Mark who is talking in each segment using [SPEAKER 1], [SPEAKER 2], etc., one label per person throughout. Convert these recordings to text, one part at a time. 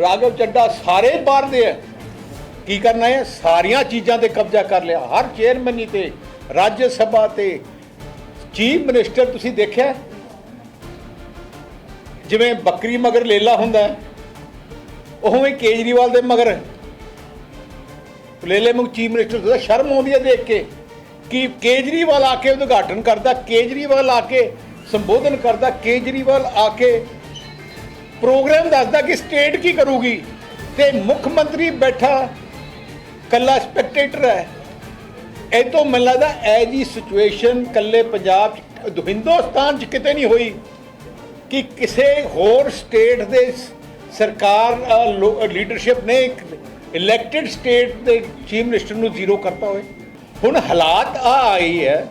[SPEAKER 1] ਰਾਘਵ ਚੱਡਾ ਸਾਰੇ ਬਾਹਰ ਦੇ ਆ। ਕੀ ਕਰਨਾ ਹੈ? ਸਾਰੀਆਂ ਚੀਜ਼ਾਂ ਤੇ ਕਬਜ਼ਾ ਕਰ ਲਿਆ। ਹਰ ਚੇਅਰਮੈਨੀ ਤੇ ਰਾਜ ਸਭਾ ਤੇ ਚੀਫ ਮਿਨਿਸਟਰ ਤੁਸੀਂ ਦੇਖਿਆ? ਜਿਵੇਂ ਬੱਕਰੀ ਮਗਰ ਲੇਲਾ ਹੁੰਦਾ ਹੈ, ਉਵੇਂ ਕੇਜਰੀਵਾਲ ਦੇ ਮਗਰ। ਲੇਲੇ ਮੁਖ ਚੀਫ ਮਿਨਿਸਟਰ ਦਾ ਸ਼ਰਮ ਆਉਂਦੀ ਹੈ ਦੇਖ ਕੇ ਕਿ ਕੇਜਰੀਵਾਲ ਆ ਕੇ ਉਦਘਾਟਨ ਕਰਦਾ ਕੇਜਰੀਵਾਲ ਆ ਕੇ ਸੰਬੋਧਨ ਕਰਦਾ ਕੇਜਰੀਵਾਲ ਆ ਕੇ ਪ੍ਰੋਗਰਾਮ ਦੱਸਦਾ ਕਿ ਸਟੇਟ ਕੀ ਕਰੂਗੀ ਤੇ ਮੁੱਖ ਮੰਤਰੀ ਬੈਠਾ, ਕੱਲਾ ਸਪੈਕਟੇਟਰ ਹੈ। ਇਹ ਤੋਂ ਮੈਨੂੰ ਲੱਗਦਾ ਐ ਜੀ ਸਿਚੁਏਸ਼ਨ ਕੱਲੇ ਪੰਜਾਬ ਚ, ਹਿੰਦੁਸਤਾਨ ਚ ਕਿਤੇ ਨਹੀਂ ਹੋਈ ਕਿ ਕਿਸੇ ਹੋਰ ਸਟੇਟ ਦੇ ਸਰਕਾਰ ਲੀਡਰਸ਼ਿਪ ਨੇ ਇੱਕ ਇਲੈਕਟਿਡ ਸਟੇਟ ਦੇ ਚੀਫ ਮਿਨਿਸਟਰ ਨੂੰ ਜ਼ੀਰੋ ਕਰਤਾ ਹੋਵੇ। ਹੁਣ ਹਾਲਾਤ ਆ ਆਈ ਹੈ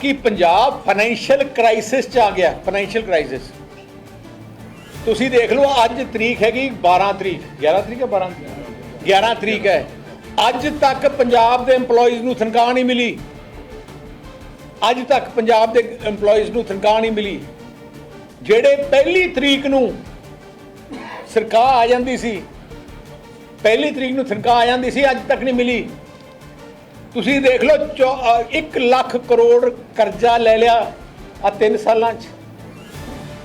[SPEAKER 1] ਕਿ ਪੰਜਾਬ ਫਾਈਨੈਂਸ਼ੀਅਲ ਕ੍ਰਾਈਸਿਸ ਚ ਆ ਗਿਆ ਫਾਈਨੈਂਸ਼ੀਅਲ ਕ੍ਰਾਈਸਿਸ ਤੁਸੀਂ ਦੇਖ ਲਓ, ਅੱਜ ਤਰੀਕ ਹੈਗੀ 12 ਤਰੀਕ। 11 ਤਰੀਕ ਹੈ 12 11 ਤਰੀਕ ਹੈ। ਅੱਜ ਤੱਕ ਪੰਜਾਬ ਦੇ EMPLOYEES ਨੂੰ ਤਨਖਾਹ ਨਹੀਂ ਮਿਲੀ। ਅੱਜ ਤੱਕ ਪੰਜਾਬ ਦੇ EMPLOYEES ਨੂੰ ਤਨਖਾਹ ਨਹੀਂ ਮਿਲੀ। ਜਿਹੜੇ ਪਹਿਲੀ ਤਰੀਕ ਨੂੰ ਸਰਕਾਰ ਆ ਜਾਂਦੀ ਸੀ, ਪਹਿਲੀ ਤਰੀਕ ਨੂੰ ਤਨਖਾਹ ਆ ਜਾਂਦੀ ਸੀ, ਅੱਜ ਤੱਕ ਨਹੀਂ ਮਿਲੀ। ਤੁਸੀਂ ਦੇਖ ਲਓ 1 ਲੱਖ ਕਰੋੜ ਕਰਜ਼ਾ ਲੈ ਲਿਆ ਆ 3 ਸਾਲਾਂ 'ਚ।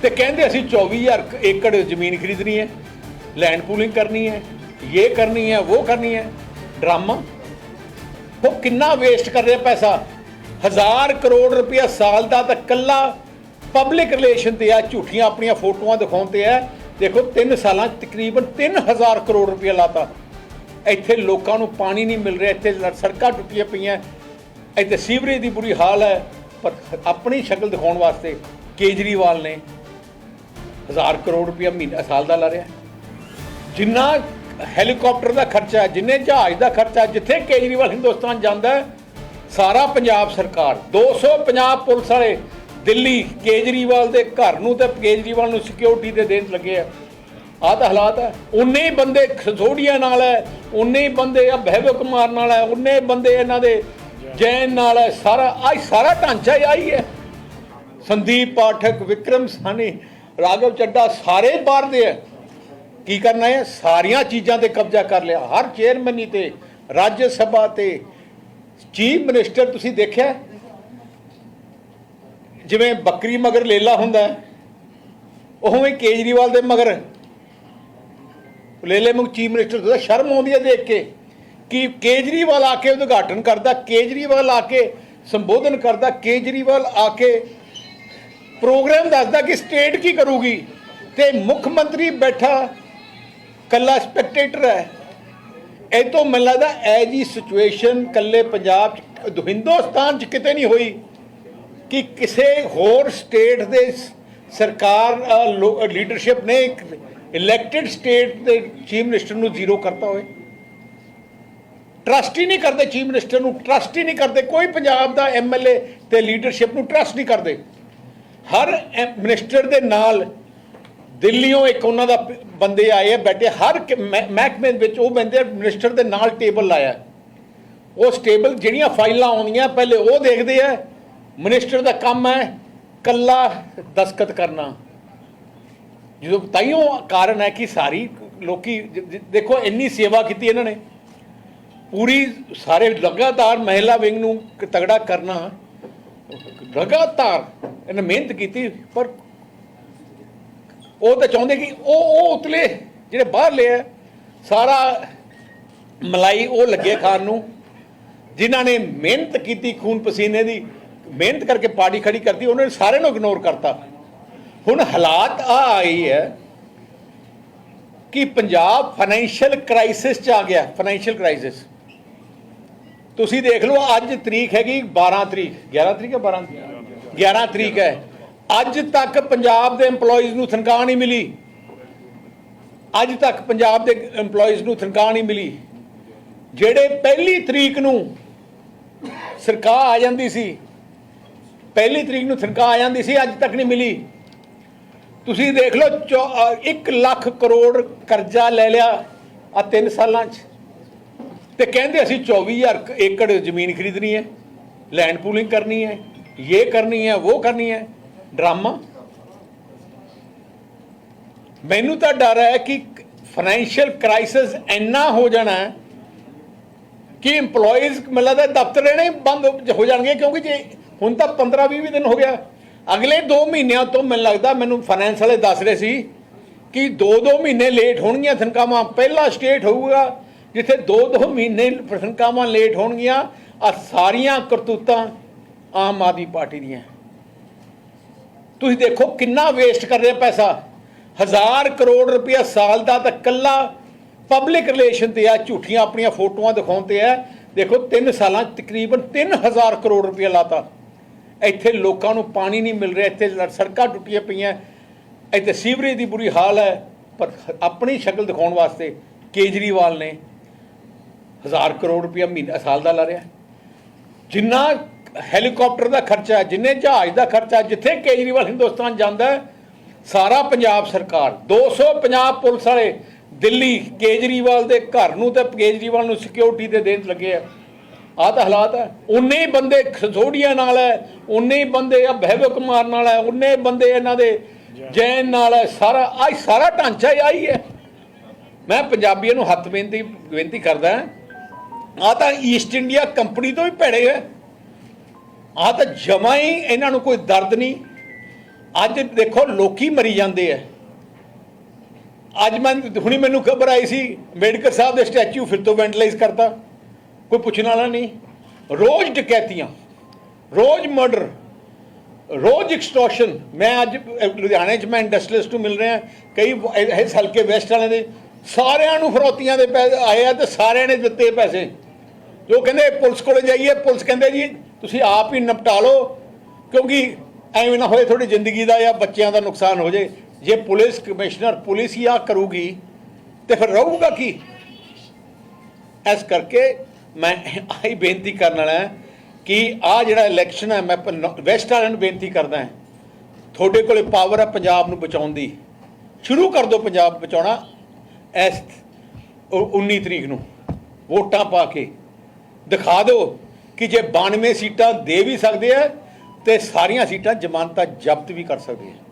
[SPEAKER 1] ਤੇ ਕਹਿੰਦੇ ਅਸੀਂ 24000 ਏਕੜ ਜ਼ਮੀਨ ਖਰੀਦਣੀ ਹੈ ਲੈਂਡ ਪੂਲਿੰਗ ਕਰਨੀ ਹੈ ਇਹ ਕਰਨੀ ਹੈ ਉਹ ਕਰਨੀ ਹੈ, ਡਰਾਮਾ। ਉਹ ਕਿੰਨਾ ਵੇਸਟ ਕਰ ਰਿਹਾ ਪੈਸਾ? ਹਜ਼ਾਰ ਕਰੋੜ ਰੁਪਇਆ ਸਾਲ ਦਾ ਤਾਂ ਕੱਲਾ ਪਬਲਿਕ ਰਿਲੇਸ਼ਨ ਤੇ ਆ, ਝੂਠੀਆਂ ਆਪਣੀਆਂ ਫੋਟੋਆਂ ਦਿਖਾਉਣ ਤੇ ਆ। ਦੇਖੋ 3 ਸਾਲਾਂ 'ਚ ਤਕਰੀਬਨ 3000 ਕਰੋੜ ਰੁਪਇਆ ਲਾਤਾ। ਇੱਥੇ ਲੋਕਾਂ ਨੂੰ ਪਾਣੀ ਨਹੀਂ ਮਿਲ ਰਿਹਾ, ਇੱਥੇ ਸੜਕਾਂ ਟੁੱਟੀਆਂ ਪਈਆਂ। ਇੱਥੇ ਸੀਵਰੇਜ ਦੀ ਬੁਰੀ ਹਾਲ ਹੈ, ਪਰ ਆਪਣੀ ਸ਼ਕਲ ਦਿਖਾਉਣ ਵਾਸਤੇ ਕੇਜਰੀਵਾਲ ਨੇ ਹਜ਼ਾਰ ਕਰੋੜ ਰੁਪਇਆ ਮਹੀਨਾ ਸਾਲ ਦਾ ਲਾ ਰਿਹਾ। ਜਿੰਨਾ ਹੈਲੀਕਾਪਟਰ ਦਾ ਖਰਚਾ, ਜਿੰਨੇ ਜਹਾਜ਼ ਦਾ ਖਰਚਾ, ਜਿੱਥੇ ਕੇਜਰੀਵਾਲ ਹਿੰਦੁਸਤਾਨ ਜਾਂਦਾ, ਸਾਰਾ ਪੰਜਾਬ ਸਰਕਾਰ 250 ਪੁਲਿਸ ਵਾਲੇ ਦਿੱਲੀ ਕੇਜਰੀਵਾਲ ਦੇ ਘਰ ਨੂੰ ਤੇ ਕੇਜਰੀਵਾਲ ਨੂੰ ਸਿਕਿਉਰਿਟੀ ਦੇ ਦੇਣ ਲੱਗੇ ਆ। ਆਹ ਤਾਂ ਹਾਲਾਤ ਹੈ ਉਨੇ ਹੀ ਬੰਦੇ ਖਸੋੜੀਆਂ ਨਾਲ ਹੈ ਉਨੇ ਹੀ ਬੰਦੇ ਆ ਬਹਿਬੋ ਕੁਮਾਰ ਨਾਲ ਹੈ ਉਨੇ ਬੰਦੇ ਇਹਨਾਂ ਦੇ ਜੈਨ ਨਾਲ ਹੈ ਸਾਰਾ ਆਹ ਸਾਰਾ ਢਾਂਚਾ ਹੀ ਆਈ ਹੈ ਸੰਦੀਪ ਪਾਠਕ, ਵਿਕਰਮ ਸਾਨੀ ਰਾਘਵ ਚੱਡਾ ਸਾਰੇ ਬਾਹਰ ਦੇ ਆ। ਕੀ ਕਰਨਾ ਹੈ? ਸਾਰੀਆਂ ਚੀਜ਼ਾਂ ਤੇ ਕਬਜ਼ਾ ਕਰ ਲਿਆ। ਹਰ ਚੇਅਰਮੈਨੀ ਤੇ ਰਾਜ ਸਭਾ ਤੇ ਚੀਫ ਮਿਨਿਸਟਰ ਤੁਸੀਂ ਦੇਖਿਆ? ਜਿਵੇਂ ਬੱਕਰੀ ਮਗਰ ਲੇਲਾ ਹੁੰਦਾ ਹੈ, ਉਵੇਂ ਕੇਜਰੀਵਾਲ ਦੇ ਮਗਰ। ਲੇਲੇ ਮੁਖ ਚੀਫ ਮਿਨਿਸਟਰ ਦਾ ਸ਼ਰਮ ਆਉਂਦੀ ਹੈ ਦੇਖ ਕੇ ਕਿ ਕੇਜਰੀਵਾਲ ਆ ਕੇ ਉਦਘਾਟਨ ਕਰਦਾ ਕੇਜਰੀਵਾਲ ਆ ਕੇ ਸੰਬੋਧਨ ਕਰਦਾ ਕੇਜਰੀਵਾਲ ਆ ਕੇ ਪ੍ਰੋਗਰਾਮ ਦੱਸਦਾ ਕਿ ਸਟੇਟ ਕੀ ਕਰੂਗੀ ਤੇ ਮੁੱਖ ਮੰਤਰੀ ਬੈਠਾ, ਕੱਲਾ ਸਪੈਕਟੇਟਰ ਹੈ। ਇਹ ਤੋਂ ਮੈਨੂੰ ਲੱਗਦਾ ਐ ਜੀ ਸਿਚੁਏਸ਼ਨ ਕੱਲੇ ਪੰਜਾਬ ਚ, ਹਿੰਦੁਸਤਾਨ ਚ ਕਿਤੇ ਨਹੀਂ ਹੋਈ ਕਿ ਕਿਸੇ ਹੋਰ ਸਟੇਟ ਦੇ ਸਰਕਾਰ ਲੀਡਰਸ਼ਿਪ ਨੇ ਇਲੈਕਟਿਡ ਸਟੇਟ ਦੇ ਚੀਫ ਮਿਨਿਸਟਰ ਨੂੰ ਜ਼ੀਰੋ ਕਰਤਾ ਹੋਵੇ। ਟਰਸਟ ਹੀ ਨਹੀਂ ਕਰਦੇ ਚੀਫ ਮਿਨਿਸਟਰ ਨੂੰ ਟਰਸਟ ਹੀ ਨਹੀਂ ਕਰਦੇ, ਕੋਈ ਪੰਜਾਬ ਦਾ ਐਮਐਲਏ ਤੇ ਲੀਡਰਸ਼ਿਪ ਨੂੰ ਟਰਸਟ ਨਹੀਂ ਕਰਦੇ। ਹਰ ਮਿਨਿਸਟਰ ਦੇ ਨਾਲ ਦਿੱਲੀੋਂ ਇੱਕ ਉਹਨਾਂ ਦਾ ਬੰਦੇ ਆਏ ਆ, ਬੈਠੇ ਹਰ ਮਹਿਕਮੇ ਵਿੱਚ ਉਹ ਬੰਦੇ ਮਿਨਿਸਟਰ ਦੇ ਨਾਲ ਟੇਬਲ ਲਾਇਆ। ਉਸ ਟੇਬਲ ਜਿਹੜੀਆਂ ਫਾਈਲਾਂ ਆਉਂਦੀਆਂ, ਪਹਿਲੇ ਉਹ ਦੇਖਦੇ ਆ ਮਿਨਿਸਟਰ ਦਾ ਕੰਮ ਹੈ ਕੱਲਾ ਦਸਖਤ ਕਰਨਾ। ਜਦੋਂ ਤਾਈਓ ਕਾਰਨ ਹੈ ਕਿ ਸਾਰੀ ਲੋਕੀ ਦੇਖੋ, ਇੰਨੀ ਸੇਵਾ ਕੀਤੀ ਇਹਨਾਂ ਨੇ। ਪੂਰੀ ਸਾਰੇ ਲਗਾਤਾਰ ਮਹਿਲਾ ਵਿੰਗ ਨੂੰ ਤਗੜਾ ਕਰਨਾ। ਲਗਾਤਾਰ ਇਹਨੇ ਮਿਹਨਤ ਕੀਤੀ, ਪਰ ਉਹ ਤਾਂ ਚਾਹੁੰਦੇ ਕਿ ਉਹ ਉਹ ਉਤਲੇ, ਜਿਹੜੇ ਬਾਹਰਲੇ ਆ, ਸਾਰਾ ਮਲਾਈ ਉਹ ਲੱਗੇ ਖਾਣ ਨੂੰ, ਜਿਨ੍ਹਾਂ ਨੇ ਮਿਹਨਤ ਕੀਤੀ ਖੂਨ ਪਸੀਨੇ ਦੀ, ਮਿਹਨਤ ਕਰਕੇ ਪਾਰਟੀ ਖੜੀ ਕਰਤੀ, ਉਹਨਾਂ ਨੇ ਸਾਰਿਆਂ ਨੂੰ ਇਗਨੋਰ ਕਰਤਾ। ਹੁਣ ਹਾਲਾਤ ਆ ਆਈ ਹੈ ਕਿ ਪੰਜਾਬ ਫਾਈਨੈਂਸ਼ੀਅਲ ਕ੍ਰਾਈਸਿਸ ਚ ਆ ਗਿਆ ਫਾਈਨੈਂਸ਼ੀਅਲ ਕ੍ਰਾਈਸਿਸ ਤੁਸੀਂ ਦੇਖ ਲਓ, ਅੱਜ ਤਰੀਕ ਹੈਗੀ 12 ਤਰੀਕ 11 ਤਰੀਕ ਹੈ 12 11 ਤਰੀਕ ਹੈ। ਅੱਜ ਤੱਕ ਪੰਜਾਬ ਦੇ EMPLOYEES ਨੂੰ ਤਨਖਾਹ ਨਹੀਂ ਮਿਲੀ। ਅੱਜ ਤੱਕ ਪੰਜਾਬ ਦੇ EMPLOYEES ਨੂੰ ਤਨਖਾਹ ਨਹੀਂ ਮਿਲੀ। ਜਿਹੜੇ ਪਹਿਲੀ ਤਰੀਕ ਨੂੰ ਸਰਕਾਰ ਆ ਜਾਂਦੀ ਸੀ, ਪਹਿਲੀ ਤਰੀਕ ਨੂੰ ਤਨਖਾਹ ਆ ਜਾਂਦੀ ਸੀ, ਅੱਜ ਤੱਕ ਨਹੀਂ ਮਿਲੀ। ਤੁਸੀਂ ਦੇਖ ਲਓ 1 ਲੱਖ ਕਰੋੜ ਕਰਜ਼ਾ ਲੈ ਲਿਆ ਆ 3 ਸਾਲਾਂ 'ਚ। ਤੇ ਕਹਿੰਦੇ ਅਸੀਂ 24000 ਏਕੜ ਜ਼ਮੀਨ ਖਰੀਦਣੀ ਹੈ ਲੈਂਡ ਪੂਲਿੰਗ ਕਰਨੀ ਹੈ। ਇਹ ਕਰਨੀ ਹੈ ਉਹ ਕਰਨੀ ਹੈ ਡਰਾਮਾ ਮੈਨੂੰ ਤਾਂ ਡਰ ਹੈ ਕਿ ਫਾਈਨੈਂਸ਼ੀਅਲ ਕ੍ਰਾਈਸਿਸ ਇੰਨਾ ਹੋ ਜਾਣਾ ਕਿ EMPLOYEES ਮੈਨੂੰ ਲੱਗਦਾ ਦਫ਼ਤਰ ਰਹਿਣੇ ਬੰਦ ਹੋ ਜਾਣਗੇ ਕਿਉਂਕਿ ਜੇ ਹੁਣ ਤਾਂ 15 20 ਦਿਨ ਹੋ ਗਿਆ ਅਗਲੇ 2 ਮਹੀਨਿਆਂ ਤੋਂ ਮੈਨੂੰ ਲੱਗਦਾ ਮੈਨੂੰ ਫਾਈਨੈਂਸ ਵਾਲੇ ਦੱਸ ਰਹੇ ਸੀ ਕਿ 2-2 ਮਹੀਨੇ ਲੇਟ ਹੋਣਗੀਆਂ ਤਨਖਾਹਾਂ ਪਹਿਲਾ ਸਟੇਟ ਹੋਊਗਾ ਜਿੱਥੇ 2-2 ਮਹੀਨੇ ਤਨਖਾਹਾਂ ਲੇਟ ਹੋਣਗੀਆਂ ਆ ਸਾਰੀਆਂ ਕਰਤੂਤਾਂ ਆਮ ਆਦਮੀ ਪਾਰਟੀ ਦੀਆਂ। ਤੁਸੀਂ ਦੇਖੋ ਕਿੰਨਾ ਵੇਸਟ ਕਰ ਰਿਹਾ ਪੈਸਾ। ਹਜ਼ਾਰ ਕਰੋੜ ਰੁਪਇਆ ਸਾਲ ਦਾ ਤਾਂ ਕੱਲਾ ਪਬਲਿਕ ਰਿਲੇਸ਼ਨ ਤੇ ਆ, ਝੂਠੀਆਂ ਆਪਣੀਆਂ ਫੋਟੋਆਂ ਦਿਖਾਉਣ ਤੇ ਆ। ਦੇਖੋ 3 ਸਾਲਾਂ 'ਚ ਤਕਰੀਬਨ 3000 ਕਰੋੜ ਰੁਪਇਆ ਲਾਤਾ। ਇੱਥੇ ਲੋਕਾਂ ਨੂੰ ਪਾਣੀ ਨਹੀਂ ਮਿਲ ਰਿਹਾ, ਇੱਥੇ ਸੜਕਾਂ ਟੁੱਟੀਆਂ ਪਈਆਂ। ਇੱਥੇ ਸੀਵਰੇਜ ਦੀ ਬੁਰੀ ਹਾਲ ਹੈ, ਪਰ ਆਪਣੀ ਸ਼ਕਲ ਦਿਖਾਉਣ ਵਾਸਤੇ ਕੇਜਰੀਵਾਲ ਨੇ ਹਜ਼ਾਰ ਕਰੋੜ ਰੁਪਇਆ ਮਹੀਨਾ, ਸਾਲ ਦਾ ਲਾ ਰਿਹਾ। ਜਿੰਨਾ ਹੈਲੀਕਾਪਟਰ ਦਾ ਖਰਚਾ ਜਿੰਨੇ ਜਹਾਜ਼ ਦਾ ਖਰਚਾ ਜਿੱਥੇ ਕੇਜਰੀਵਾਲ ਹਿੰਦੁਸਤਾਨ ਜਾਂਦਾ ਸਾਰਾ ਪੰਜਾਬ ਸਰਕਾਰ 250 ਪੁਲਿਸ ਵਾਲੇ ਦਿੱਲੀ ਕੇਜਰੀਵਾਲ ਦੇ ਘਰ ਨੂੰ ਤੇ ਕੇਜਰੀਵਾਲ ਨੂੰ ਸਿਕਿਉਰਿਟੀ ਦੇ ਦੇਣ ਲੱਗੇ ਆ। ਆਹ ਤਾਂ ਹਾਲਾਤ ਹੈ। ਉਨੇ ਹੀ ਬੰਦੇ ਖਸੋੜੀਆਂ ਨਾਲ ਹੈ, ਉਨੇ ਹੀ ਬੰਦੇ ਆ ਬਹਿਬੋ ਕੁਮਾਰ ਨਾਲ ਹੈ, ਉਨੇ ਬੰਦੇ ਇਹਨਾਂ ਦੇ ਜੈਨ ਨਾਲ ਹੈ, ਸਾਰਾ, ਆਹ ਸਾਰਾ ਢਾਂਚਾ ਹੀ ਆਹੀ ਹੈ। ਮੈਂ ਪੰਜਾਬੀਆਂ ਨੂੰ ਹੱਥ ਬੇਨਤੀ ਬੇਨਤੀ ਕਰਦਾ ਆ ਤਾਂ ਈਸਟ ਇੰਡੀਆ ਕੰਪਨੀ ਤੋਂ ਵੀ ਭੈੜੇ ਹੈ ਆ ਤਾਂ ਜਮਾ ਹੀ ਇਹਨਾਂ ਨੂੰ ਕੋਈ ਦਰਦ ਨਹੀਂ। ਅੱਜ ਦੇਖੋ ਲੋਕੀ ਮਰੀ ਜਾਂਦੇ ਆ ਅੱਜ ਮੈਂ, ਹੁਣੀ ਮੈਨੂੰ ਖਬਰ ਆਈ ਸੀ ਅੰਬੇਡਕਰ ਸਾਹਿਬ ਦੇ ਸਟੈਚੂ ਫਿਰ ਤੋਂ ਵੈਂਡਲਾਈਜ਼ ਕਰਤਾ। ਕੋਈ ਪੁੱਛਣ ਵਾਲਾ ਨਹੀਂ। ਰੋਜ਼ ਡਕੈਤੀਆਂ, ਰੋਜ਼ ਮਰਡਰ, ਰੋਜ਼ ਐਕਸਟੋਰਸ਼ਨ ਮੈਂ ਅੱਜ ਲੁਧਿਆਣੇ 'ਚ ਮੈਂ ਇੰਡਸਟਰੀਅਲਿਸਟ ਨੂੰ ਮਿਲ ਰਿਹਾ, ਕਈ ਇਸ ਹਲਕੇ ਵੈਸਟ ਵਾਲਿਆਂ ਦੇ, ਸਾਰਿਆਂ ਨੂੰ ਫਰੋਤੀਆਂ ਦੇ ਪੈਸੇ ਆਏ ਆ ਤੇ ਸਾਰਿਆਂ ਨੇ ਦਿੱਤੇ ਪੈਸੇ। ਜੋ ਕਹਿੰਦੇ ਪੁਲਿਸ ਕੋਲੇ ਜਾਈਏ, ਪੁਲਿਸ ਕਹਿੰਦੇ ਜੀ ਤੁਸੀਂ ਆਪ ਹੀ ਨਿਪਟਾ ਲਓ, ਕਿਉਂਕਿ ਐਵੇਂ ਨਾ ਹੋਏ ਤੁਹਾਡੀ ਜ਼ਿੰਦਗੀ ਦਾ ਜਾਂ ਬੱਚਿਆਂ ਦਾ ਨੁਕਸਾਨ ਹੋ ਜੇ। ਜੇ ਪੁਲਿਸ ਕਮਿਸ਼ਨਰ ਪੁਲਿਸ ਹੀ ਆ ਕਰੂਗੀ, ਤੇ ਫਿਰ ਰਹੂਗਾ ਕੀ? ਇਸ ਕਰਕੇ ਮੈਂ ਆਹੀ ਬੇਨਤੀ ਕਰਨ ਵਾਲਾ ਕਿ ਆ ਜਿਹੜਾ ਇਲੈਕਸ਼ਨ ਹੈ, ਮੈਂ ਵੈਸਟ ਆਲੈਂਡ ਬੇਨਤੀ ਕਰਦਾ ਹਾਂ। ਤੁਹਾਡੇ ਕੋਲੇ ਪਾਵਰ ਹੈ ਪੰਜਾਬ ਨੂੰ ਬਚਾਉਣ ਦੀ। ਸ਼ੁਰੂ ਕਰ ਦਿਓ ਪੰਜਾਬ ਬਚਾਉਣਾ ਇਸ ਉ- 19 ਤਰੀਕ ਨੂੰ। ਵੋਟਾਂ ਪਾ ਕੇ। ਦਿਖਾ ਦਿਓ ਕਿ ਜੇ 92 ਸੀਟਾਂ ਦੇ ਵੀ ਸਕਦੇ ਆ ਤੇ ਸਾਰੀਆਂ ਸੀਟਾਂ ਜ਼ਮਾਨਤਾਂ ਜ਼ਬਤ ਵੀ ਕਰ ਸਕਦੇ ਆ।